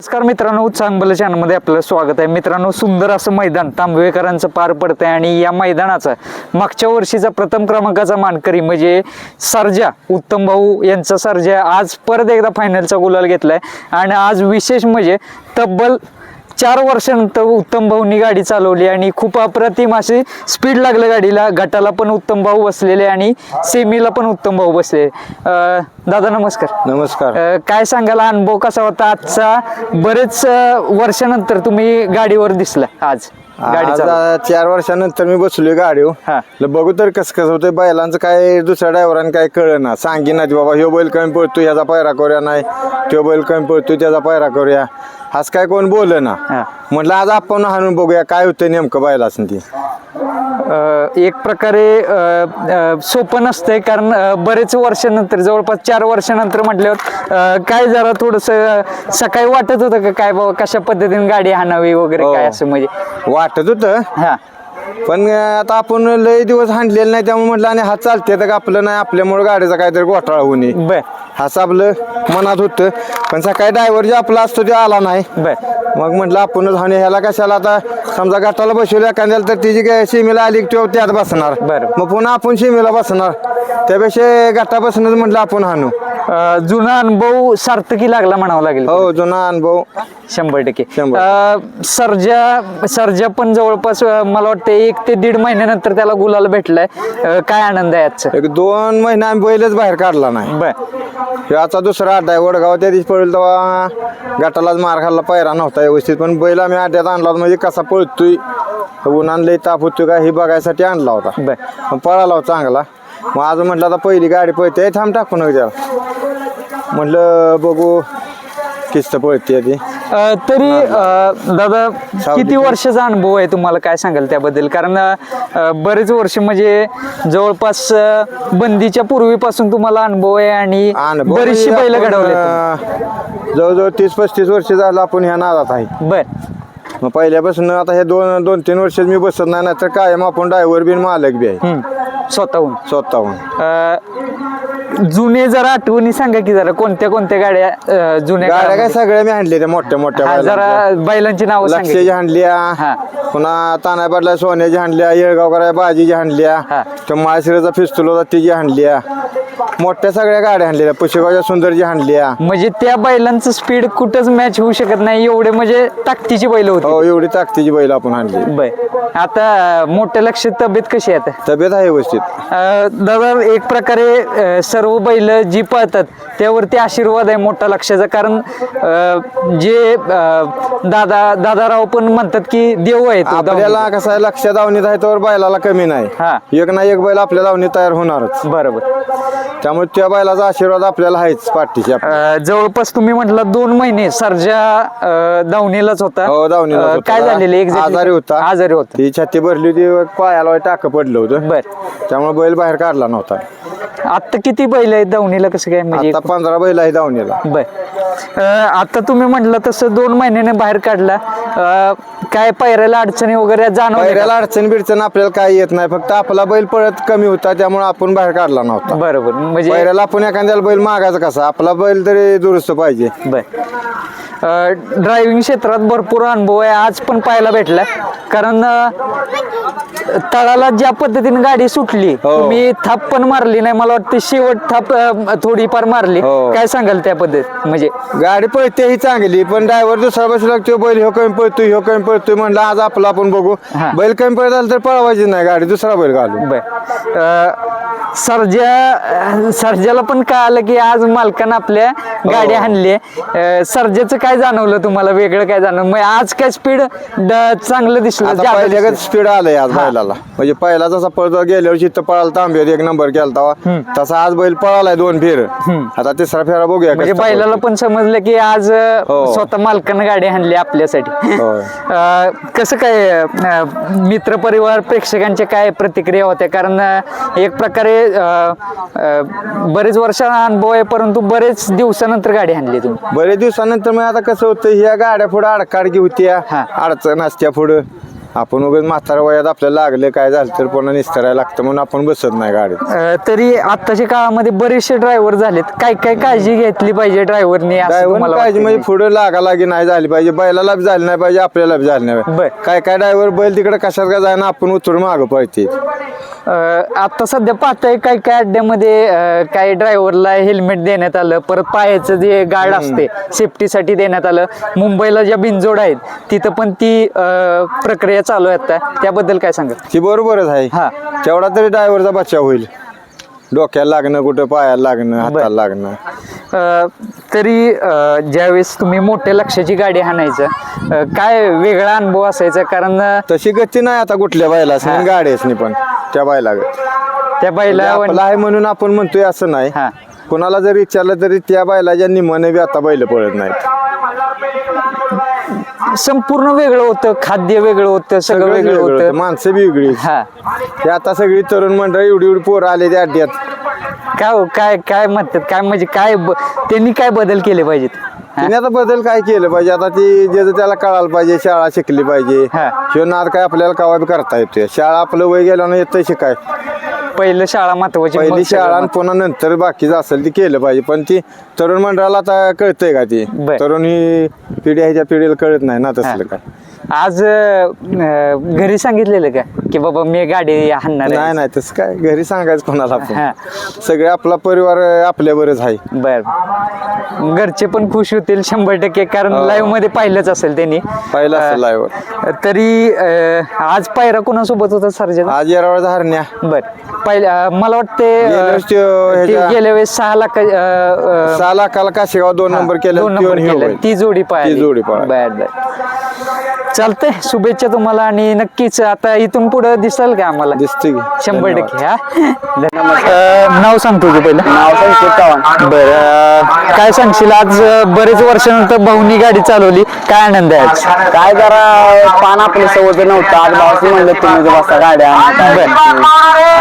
नमस्कार मित्रांनो चांगलं चॅनलमध्ये आपलं स्वागत आहे. मित्रांनो सुंदर असं मैदान तांबवेकरांचं पार पडतंय आणि या मैदानाचा मागच्या वर्षीचा प्रथम क्रमांकाचा मानकरी म्हणजे सर्जा उत्तम भाऊ यांचा सर्जा आज परत एकदा फायनलचा गुलाल घेतलाय. आणि आज विशेष म्हणजे तब्बल चार वर्षानंतर उत्तम भाऊंनी गाडी चालवली आणि खूप अप्रतिम अशी स्पीड लागलं गाडीला. गटाला पण उत्तम भाऊ बसलेले आणि सेमीला पण उत्तम भाऊ बसले. दादा नमस्कार. नमस्कार. काय सांगाल? अनुभव कसा होता आजचा? बरेच वर्षानंतर तुम्ही गाडीवर दिसला आज. गाडी आज चालवत. चार वर्षानंतर मी बसलोय गाडीवर. हा. ल बघू तर कसं कसं होतं बैलांचं काय दुसऱ्या ड्रायव्हरांना काय कळलं ना सांगी ना बाबा ह्यो बैल कमी पडतो ह्याचा पायरा करूया नाही. तो बैल कमी पडतो त्याचा पायरा करूया. आज काय कोण बोल ना हा. म्हटलं आज आपण हाणून बघूया. काय होतं नेमकं बैलाचं ती. एक प्रकारे सोपं नसतंय कारण बरेच वर्षानंतर जवळपास चार वर्षानंतर म्हटल्यावर काय जरा थोडस सकाळी वाटत होतं का काय बाबा कशा पद्धतीने गाडी हाणावी वगैरे हो. काय असं म्हणजे? वाटत होतं. हा. पण आता आपण लय दिवस हाणलेलं नाही त्यामुळे म्हटलं आणि हा चालते तर आपलं नाही आपल्यामुळे गाडीचा काहीतरी घोटाळा होऊ नये असं आपलं मनात होतं. पण सकाळी ड्रायव्हर जे आपला असतो ते आला नाही. बर. मग म्हटलं आपणच हाणे. ह्याला कशाला आता समजा गटाला बसवलं एखाद्याला तर तिची काय सीमेला आली की तो त्यात बसणार. बरं. मग पुन्हा आपण सीमेला बसणार. त्यापेक्षा गटा बसणं म्हटलं आपण हाणू. अ, जुना अनुभव सार्थकी लागला म्हणावं लागेल. हो जुना अनुभव. शंभर टक्के. शंभर. अं, सर्जा सर्जा पण जवळपास अं, मला वाटतं एक ते दीड महिन्यानंतर त्याला गुलाल भेटलाय. अं, काय आनंद आहे आजचा? एक दोन महिने आम्ही बैलच बाहेर काढला नाही. बर. आता दुसरा अड्डा आहे. वडगाव त्या दिवशी पडेल तेव्हा गटालाच मार खाल्ला. पायरा नव्हता व्यवस्थित. पण बैल आम्ही अड्ड्यात आणला होता. म्हणजे कसा पळतोय? ऊन आणलंय ताप होतोय का? हे बघायसाठी आणला होता. बर. पळाला होता चांगला. मग आज म्हटलं आता पहिली गाडी पळते. थांब टाकून त्याला. म्हटलं बघू. किस्त पळते ती. अं, तरी अं, दादा किती वर्षाचा अनुभव आहे तुम्हाला काय सांगाल त्याबद्दल? कारण अं, बरेच वर्ष म्हणजे जवळपास अं, बंदीच्या पूर्वीपासून तुम्हाला अनुभव आहे आणि अनुभव बरीचशी म्हणजे बैल आपण, घडवले अं, जवळजवळ तीस पस्तीस वर्ष झालं आपण ह्या नादात आहे. बर. मग पहिल्यापासून आता हे दोन दोन तीन वर्ष मी बसत नाही ना तर कायम आपण ड्रायव्हर बिन मालक बी आहे. हम्म. स्वतःहून स्वतःहून अं, जुने जरा आठवणी सांगा की जरा कोणत्या कोणत्या गाड्या अं, जुन्या गाड्या काय काळामध्ये? सगळ्या मी आणल्या त्या मोठ्या मोठ्या हा, बैलांच्या. जरा बैलांची नावं सांगा लक्षाची हाणल्या हा. पुन्हा तानाय पाटला सोन्याची हाणल्या येळगावकरा बाजीची हाणल्या हा. तो माळशिराचा पिस्तूल होता तिची हाणल्या मोठ्या सगळ्या गाड्या हाणल्या पुशेगावच्या सुंदरची हाणल्या म्हणजे त्या बैलांचं स्पीड कुठंच मॅच होऊ शकत नाही एवढे म्हणजे ताकदीची बैल होती. हो एवढी ताकदीची बैल आपण हाणली बर. आता मोठ्या लक्षात तब्येत कशी आहे आता? तब्येत आहे व्यवस्थित. अं, दादा एक प्रकारे अं, सर्व बैल जी पळतात त्यावरती आशीर्वाद आहे मोठा लक्षाचा. कारण अं, जे अं, दादा दादाराव पण म्हणतात की देव आहे तो आपल्याला कसं आहे लक्ष दावणीत आहे तर बैलाला कमी हा. नाही एक ना एक बैल आपल्या दावणीत तयार होणारच. बरोबर. त्यामुळे त्या बैलाचा आशीर्वाद आपल्याला आहेच. अं, जवळपास तुम्ही म्हटलं दोन महिने सर्जा दावणीलाच होता. हो दावणीला अं, काय झालेले आजारी होता. आजारी होता. ती छाती भरली होती पायाला टाक पडलं होतं. बर. त्यामुळे बैल बाहेर काढला नव्हता. आता किती बैल आहेत दावणीला कसं काय म्हणजे? आता पंधरा बैल आहे दावणीला. बर. अं, आता तुम्ही म्हटलं तसं दोन महिन्याने बाहेर काढला. अं, काय पायऱ्याला अडचणी वगैरे जाणवल्या अडचण बिडचण आपल्याला काही येत नाही. फक्त आपला बैल पळत कमी होता त्यामुळे आपण बाहेर काढला? नव्हता. बरोबर. म्हणजे बैलाला आपण एखाद्याला बैल मागायचा कसा? आपला बैल तरी दुरुस्त पाहिजे. बर. ड्रायव्हिंग क्षेत्रात भरपूर अनुभव आहे. आज पण पाहायला भेटला. कारण तळाला ज्या पद्धतीने गाडी सुटली हो. तुम्ही थाप पण मारली नाही. मला वाटतं शेवट थाप थोडीफार मारली. हो. काय सांगाल त्या पद्धत म्हणजे? गाडी पळते ही चांगली पण ड्रायव्हर दुसरा बसू लागतो बैल ह्यो कमी पळतोय ह्यो कमी पळतोय म्हणलं आज आपला आपण बघू. बैल कमी पळत आलं तर पळवायची नाही गाडी दुसरा बैल घालू सर्जा सर्जाला पण कळालं की आज मालकानं आपल्या गाडी हाणली सर्जाचं काय जाणवलं तुम्हाला? वेगळं काय जाणवलं? मग आज काय स्पीड चांगलं दिसलं आता जादा. स्पीड आलंय आज बैलाला. म्हणजे पहिला जसा पळतो गेल्या वर्षी तर पळाला तांब्यात एक नंबर केला तेव्हा. तसा आज बैल पळालाय दोन फेर. आता तिसरा फेरा बघूया म्हणजे कसा बैलाला. पण समजलं की आज अं, हो. स्वतः मालकानं गाडी हाणली आपल्यासाठी. होय. अं, कसं काय मित्र परिवार प्रेक्षकांच्या काय प्रतिक्रिया होत्या? कारण अं, एक प्रकारे बरेच वर्षांना अनुभव आहे परंतु बरेच दिवसानंतर गाडी हाणली तुम्ही. बरेच दिवसानंतर मग आता कसं होतं ह्या गाड्या पुढे अडकाडकी होत्या हा. अडचण असत्या पुढं. आपण उगाच म्हातारा वयात आपल्याला लागलं काय झालं तर पुन्हा निस्तरायला लागतं म्हणून आपण बसत नाही गाडीत. तरी आत्ताच्या काळामध्ये बरेचसे ड्रायव्हर झालेत. काय काय काळजी घेतली पाहिजे ड्रायव्हरनी पाहिजे वाटतं म्हणजे पुढे लागा लागी नाही झाली पाहिजे बैलाला झाली नाही पाहिजे आपल्याला झाली नाही. पाहिजे. काय काय ड्रायव्हर बैल तिकडे कशात का जायना आपण उतरून मागं अं, आता सध्या पाहताय काय काय अड्ड्यामध्ये काही ड्रायव्हरला हेल्मेट देण्यात आलं परत पायाचं जे गार्ड असते सेफ्टीसाठी देण्यात आलं. मुंबईला ज्या बिनजोड आहेत तिथं पण ती प्रक्रिया चालू आहे आता. त्याबद्दल काय सांगा ती बरोबरच आहे. हा. तेवढा तरी ड्रायव्हरचा बचाव होईल. डोक्याला लागणं कुठं पायाला लागणं हाताला लागणं. तरी ज्यावेळेस तुम्ही मोठ्या लक्षाची गाडी हाणायचं काय वेगळा अनुभव असायचा? कारण तशी गती नाही आता कुठल्या हा. गाड्यासनी पण. त्या बैला त्या बैला आपला आहे म्हणून आपण म्हणतोय असं नाही. हा. कोणाला जर विचारलं तरी त्या बैलाच्या निम्मने बी आता बैल पळत नाहीत. संपूर्ण वेगळं होतं खाद्य वेगळं होतं सगळं सगळं वेगळं होतं. माणसं बी वेगळी हा. ते आता सगळी तरुण मंडळ एवढी एवढी पोरं आले त्या अड्ड्यात. काय हो, काय काय म्हणतात काय म्हणजे काय ब- त्यांनी काय बदल केले पाहिजेत? तिने आता बदल काय केलं पाहिजे? आता ती ज्याचं त्याला कळायला पाहिजे शाळा शिकली पाहिजे. हा. शिव नाद काय आपल्याला कवा बी करता येतोय. शाळा आपलं वय गेल्यानं येतं शिकाय. पहिलं शाळा महत्वाची पहिली सगळं शाळा आणि. पुन्हा नंतर बाकीचं असेल ती केलं पाहिजे. पण ती तरुण मंडळाला आता कळतंय का ती? बर. तरुण ही पिढी ह्याच्या पिढीला कळत नाही ना तसलं काय. आज अं, घरी सांगितलेलं का? की बाबा मी गाडी हाणणार नाही आहे. नाही तसं काय घरी सांगायचं कोणाला हा. सगळे आपला परिवार आपल्यावरच आहे. बर. घरचे पण खुश होतील शंभर टक्के कारण हो. लाईव्हमध्ये पाहिलंच असेल त्यांनी. पहिलं असेल लाईव्ह तरी अं, आज पायरा कोणासोबत होता सर्जन? आज येरावाचा हरण्या बर. पहिल्या मला वाटते गेल्या अं, वेळेस त्यो ते ह्याच्या- गेल्या वेळेस सहा लाख सहा लाखाला काशेगाव दोन नंबर केलं दोन नंबर केलं. ती जोडी पाहिली. ती जोडी पाहिली. बर बर. चालतंय. शुभेच्छा तुम्हाला आणि नक्कीच आता इथून पुढे दिसल का आम्हाला? दिसते की. शंभर. टक्के हा? अं, नाव सांगतो की पहिलं. नाव संकेत चव्हाण. बर काय सांगशील? आज अं, बरेच वर्षानंतर भाऊनी गाडी चालवली. काय आनंद आहे आज? काय जरा पान आपलं सवय नव्हतं. आज भावाशी म्हणलं तुम्ही जर बसा गाड्या. बरं.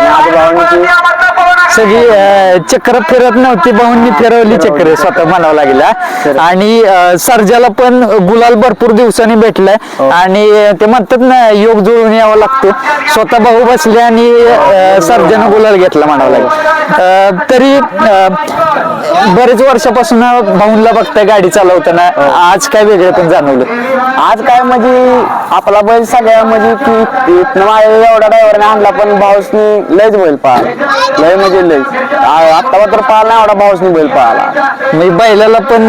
आणि आज सगळी अं, चक्र फिरत नव्हती. भाऊंनी फिरवली चक्र स्वतः म्हणावं लागेल हा. आणि अं, सर्जाला पण गुलाल भरपूर दिवसांनी भेटलाय. आणि ते म्हणतात ना योग जुळून यावा लागतो. स्वतः भाऊ बसले आणि सर्जानं गुलाल घेतला म्हणावं लागेल. तरी बरेच वर्षापासून भाऊंला बघताय गाडी चालवताना. आज काय वेगळं पण जाणवलं. आज काय म्हणजे आपला बैल सगळ्या म्हणजे की एवढा ड्रायव्हरने आणला पण भाऊसनी लयच बैल पाहिला लय म्हणजे लय. आत्ता तर पाहिला एवढा भाऊसनी बैल पाहिला म्हणजे बैलाला पण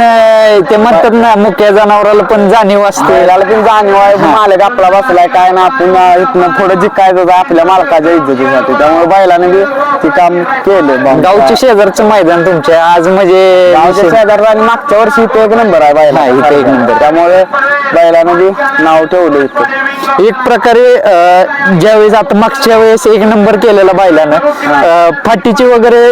ते म्हणतात ना मुख्या जनावराला पण जाणीव असते. बैलाला पण जाणीव आहे मालक आपला बसलाय काय ना आपण इथनं पुढे जिंकायचं होतं आपल्या मालकाच्या इज्जतीसाठी. त्यामुळे बैलाने बी ते काम केलं. भाऊ. गावच्या शेजारचं मैदान तुमच्या आज म्हणजे गावच्या शेजारचा आणि मागच्या वर्षी इथे एक नंबर आहे बैला इथे एक नंबर. त्यामुळे बैलानं बी नाव ठेवलं इथं. एक प्रकारे ज्यावेळेस आता मागच्या वेळेस एक नंबर केलेला बैलानं फाटीची वगैरे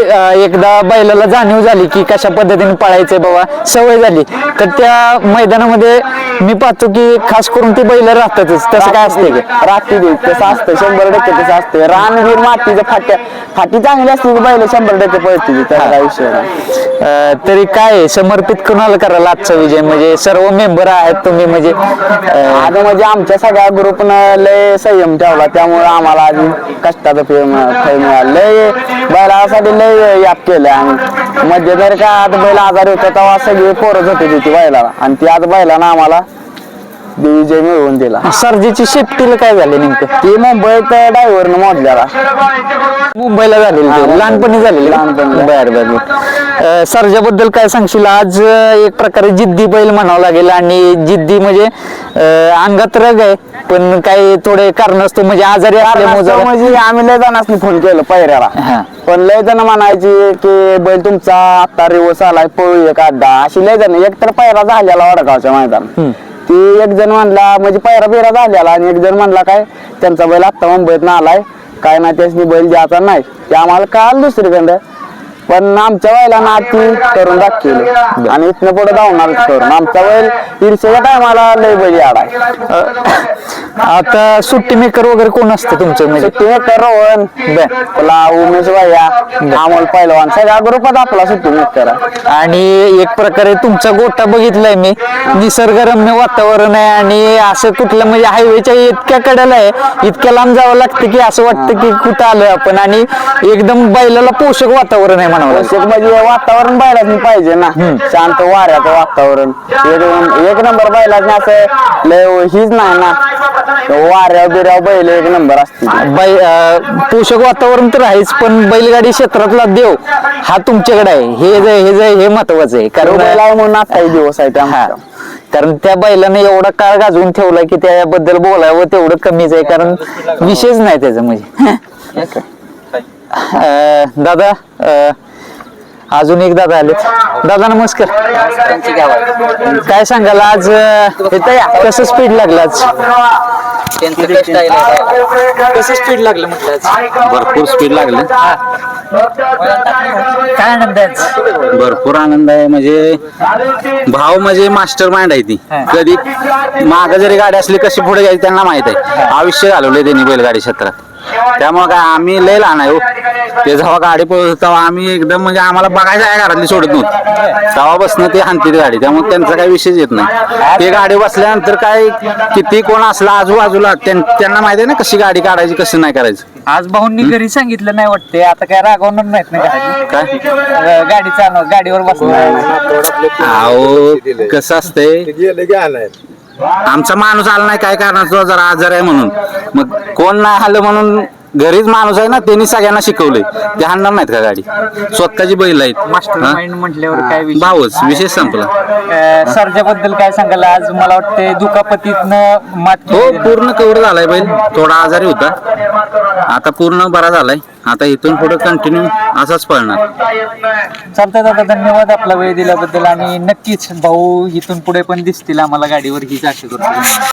एकदा बैलाला जाणीव झाली की कशा पद्धतीने पळायचंय बाबा सवय झाली. तर त्या मैदानामध्ये मी पाहतो की खास करून ती बैल राहतातच. तसं काय असते का? रात्री दे तसं असतं शंभर टक्के तसं असतं रानगीर मातीचं फाट्या फाटी चांगली असते की बैल शंभर टक्के पळते त्याला काय विषय नाही. अं, तरी काय समर्पित कोणाला करायला आजचा विजय. म्हणजे सर्व मेंबर आहेत तुम्ही म्हणजे अं, आता म्हणजे आमच्या सगळ्या ग्रुपनं लय संयम ठेवला. त्यामुळे आम्हाला आधी कष्टाचं फळ मिळा- फळ मिळालं. लय बैलासाठी लय याप केलं आणि मध्ये जर का आता बैल आजारी होता तेव्हा सगळी पोरच होते तिथे बैलाला. आणि ती आज बैलानं आम्हाला विजय मिळवून दिला. सर्जीची शेफ्टीला काय झाले नेमकं? ती मुंबईत ड्रायव्हरनं मोडल्याला मुंबईला झालेली ते. लहानपणी झालेली लहानपणी. बर बर बर. सर्जाबद्दल काय सांगशील? आज अं, एक प्रकारे जिद्दी बैल म्हणावं लागेल आणि जिद्दी म्हणजे अं, अंगात रग आहे पण काही थोडे कारण असतो म्हणजे आजारी असल्यामुळे जरा- म्हणजे आम्ही लय जणांनी फोन केलं पहिऱ्याला. पण लय जण म्हणायची की बैल तुमचा आता रिवर्स आलाय पळू एक अड्डा अशी लय जण एक तर पहिरा झालेला वडगावच्या मैदान ती एक जण म्हणला म्हणजे पैरा बिरा झालेला आणि एक जण म्हणला काय त्यांचा बैल आत्ता मुंबईत आलाय. काय नाही त्यासनी बैल द्यायचा नाही. ते आम्हाला काल दुसरीकडं पण आमच्या बैलांना ती करून दाखवली. आणि इथनं पुढे धावणार करून. आमचा बैल ईर्षेच्या टायमाला लय बैल आडाय. आता सुट्टी मेकर वगैरे कोण असतं तुमचं म्हणजे? सुट्टी मेकर रोहन. तुला उमेश भैया अमोल पैलवान सगळ्या ग्रुपात आपला सुट्टी मेकर आणि एक प्रकारे तुमचा गोटा बघितलाय मी. निसर्गरम्य वातावरण आहे आणि असं कुठलं म्हणजे हायवेच्या इतक्या कडेला आहे. इतक्या लांब जावं लागतं की असं वाटतं की कुठं आलोय आपण. आणि एकदम बैलाला पोषक वातावरण आहे म्हणावं लागेल. पोषक म्हणजे वातावरण बैलाच पाहिजे ना. शांत वाऱ्याचं वातावरण. एक एक नंबर बैलाच असं लय हीच नाही ना. वाऱ्या बिऱ्या बैल एक नंबर असते बै अं, पोषक वातावरण तर आहेच पण बैलगाडी क्षेत्रातला देव हा तुमच्याकडे आहे. हे जे- हे जे- हे महत्वाचं आहे. कारण बैल आहे म्हणून आजचाही दिवस आहे त्या हा. कारण त्या बैलाने एवढा काळ गाजवून ठेवलाय की त्याबद्दल बोलावं तेवढं कमीच आहे. कारण विषयच नाही त्याचा म्हणजे अं, दादा अं, अजून एक दादा आलेत. दादा नमस्कार. काय सांगाल आज इथं या. कसं स्पीड लागलं आज? कसं स्पीड लागलं म्हटलं आज? भरपूर स्पीड लागलं. काय आनंद आहे आज? भरपूर आनंद आहे. म्हणजे भाव म्हणजे मास्टर माइंड आहे ती. कधी माग जरी गाडी असली कशी पुढे जायची त्यांना माहीत आहे. आयुष्य घालवले त्यांनी बैलगाडी क्षेत्रात. त्यामुळे काय आम्ही लय लहान आहे हो. ते जेव्हा गाडी पळत होती तेव्हा आम्ही एकदम म्हणजे आम्हाला बघायचं आहे घरातली सोडत नव्हती. तेव्हा बसणं ते हाणतील गाडी त्यामुळे त्यांचा काही विषयच येत नाही. ते गाडी बसल्यानंतर काय किती कोण असला आजूबाजूला त्यां- त्यांना माहिती आहे ना कशी गाडी काढायची कशी नाही करायची. आज भाऊंनी घरी सांगितलं नाही वाटते आता काय रागवणार नाहीत ना घरात? काय? गाडी चालव गाडीवर बसणार अहो कसं असतंय. आमचा माणूस आला नाही काय कारणाचं जरा आजार आहे म्हणून. मग कोण नाही आलं म्हणून घरीच माणूस आहे ना त्यांनी सगळ्यांना शिकवलंय. ते हाणणार नाहीत का गाडी? स्वतःची बैल आहेत. मास्टर हा? माइंड म्हटल्यावर काय विषय? भाऊच विषय संपला. अं, सर्जाबद्दल काय सांगाल? आज मला वाटते दुखापतीतनं मात हो. पूर्ण कव्हर झालाय बैल. थोडा आजारी होता. आता पूर्ण बरा झालाय. आता इथून पुढे कंटिन्यू असाच पळणार. चालतंय दादा धन्यवाद आपला वेळ दिल्याबद्दल. आणि नक्कीच भाऊ इथून पुढे पण दिसतील आम्हाला गाडीवर. हीच आशा करतो.